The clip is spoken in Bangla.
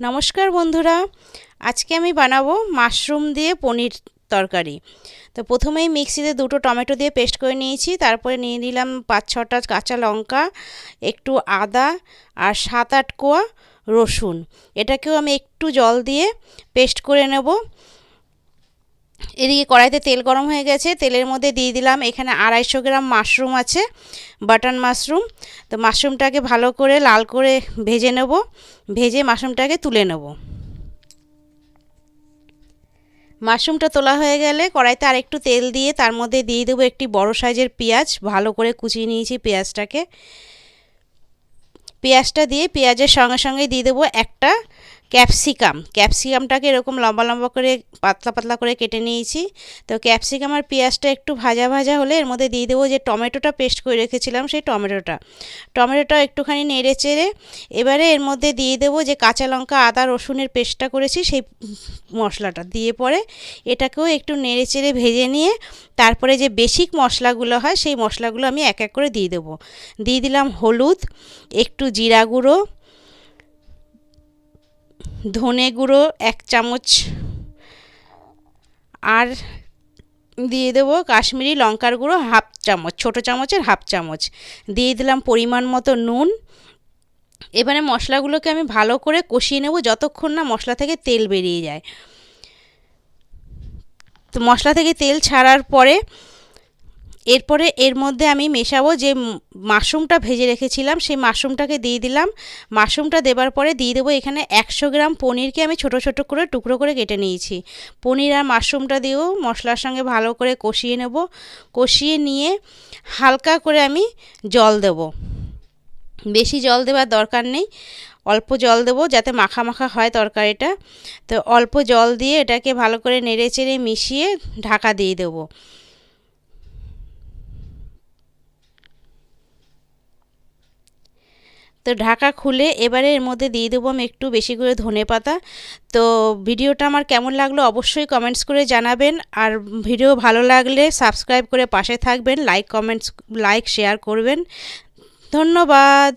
নমস্কার বন্ধুরা, আজকে আমি বানাবো মাশরুম দিয়ে পনির তরকারি। তো প্রথমেই মিক্সিতে দুটো টমেটো দিয়ে পেস্ট করে নিয়েছি, তারপরে নিয়ে নিলাম পাঁচ ছটা কাঁচা লঙ্কা, একটু আদা আর সাত আট কোয়া রসুন। এটাকেও আমি একটু জল দিয়ে পেস্ট করে নেব। এদিকে কড়াইতে তেল গরম হয়ে গেছে। তেলের মধ্যে দিয়ে দিলাম এখানে আড়াইশো গ্রাম মাশরুম আছে বাটন মাশরুম। তো মাশরুমটাকে ভালো করে লাল করে ভেজে নেব, ভেজে মাশরুমটাকে তুলে নেব। মাশরুমটা তোলা হয়ে গেলে কড়াইতে আর একটু তেল দিয়ে তার মধ্যে দিয়ে দেবো একটি বড় সাইজের পেঁয়াজ। ভালো করে কুচিয়ে নিয়েছি পেঁয়াজটাকে। পেঁয়াজটা দিয়ে পেঁয়াজের সঙ্গে সঙ্গে দিয়ে দেবো একটা ক্যাপসিকাম। ক্যাপসিকামটাকে এরকম লম্বা লম্বা করে, পাতলা পাতলা করে কেটে নিয়েছি। তো ক্যাপসিকাম আর পেঁয়াজটা একটু ভাজা ভাজা হলে এর মধ্যে দিয়ে দেবো যে টমেটোটা পেস্ট করে রেখেছিলাম সেই টমেটোটা। টমেটোটা একটুখানি নেড়ে চেড়ে এবারে এর মধ্যে দিয়ে দেবো যে কাঁচা লঙ্কা, আদা, রসুনের পেস্টটা করেছি সেই মশলাটা। দিয়ে পরে এটাকেও একটু নেড়ে চেড়ে ভেজে নিয়ে তারপরে যে বেসিক মশলাগুলো হয় সেই মশলাগুলো আমি এক এক করে দিয়ে দেবো। দিয়ে দিলাম হলুদ, একটু জিরা গুঁড়ো ধনে গুঁড়ো এক চামচ। আর দিয়ে দেবো কাশ্মীরি লঙ্কার গুঁড়ো হাফ চামচ, ছোটো চামচের হাফ চামচ। দিয়ে দিলাম পরিমাণ মতো নুন। এবারে মশলাগুলোকে আমি ভালো করে কষিয়ে নেব যতক্ষণ না মশলা থেকে তেল বেরিয়ে যায়। তো মশলা থেকে তেল ছাড়ার পরে এরপরে এর মধ্যে আমি মেশাবো যে মাশরুমটা ভেজে রেখেছিলাম, সেই মাশরুমটাকে দিয়ে দিলাম। মাশরুমটা দেবার পরে দিয়ে দেবো এখানে একশো গ্রাম পনিরকে আমি ছোট ছোট করে, টুকরো করে কেটে নিয়েছি। পনির আর মাশরুমটা দিয়েও মশলার সঙ্গে ভালো করে কষিয়ে নেব। কষিয়ে নিয়ে হালকা করে আমি জল দেব। বেশি জল দেওয়ার দরকার নেই, অল্প জল দেবো যাতে মাখা মাখা হয় তরকারিটা। তো অল্প জল দিয়ে এটাকে ভালো করে নেড়ে চেড়ে মিশিয়ে ঢাকা দিয়ে দেবো। তো ঢাকা খুলে এবারে এর মধ্যে দিয়ে দেবো আমি একটু বেশি করে ধনে পাতা। তো ভিডিওটা আমার কেমন লাগল অবশ্যই কমেন্টস করে জানাবেন। আর ভিডিও ভালো লাগলে সাবস্ক্রাইব করে পাশে থাকবেন লাইক কমেন্টস লাইক শেয়ার করবেন। ধন্যবাদ।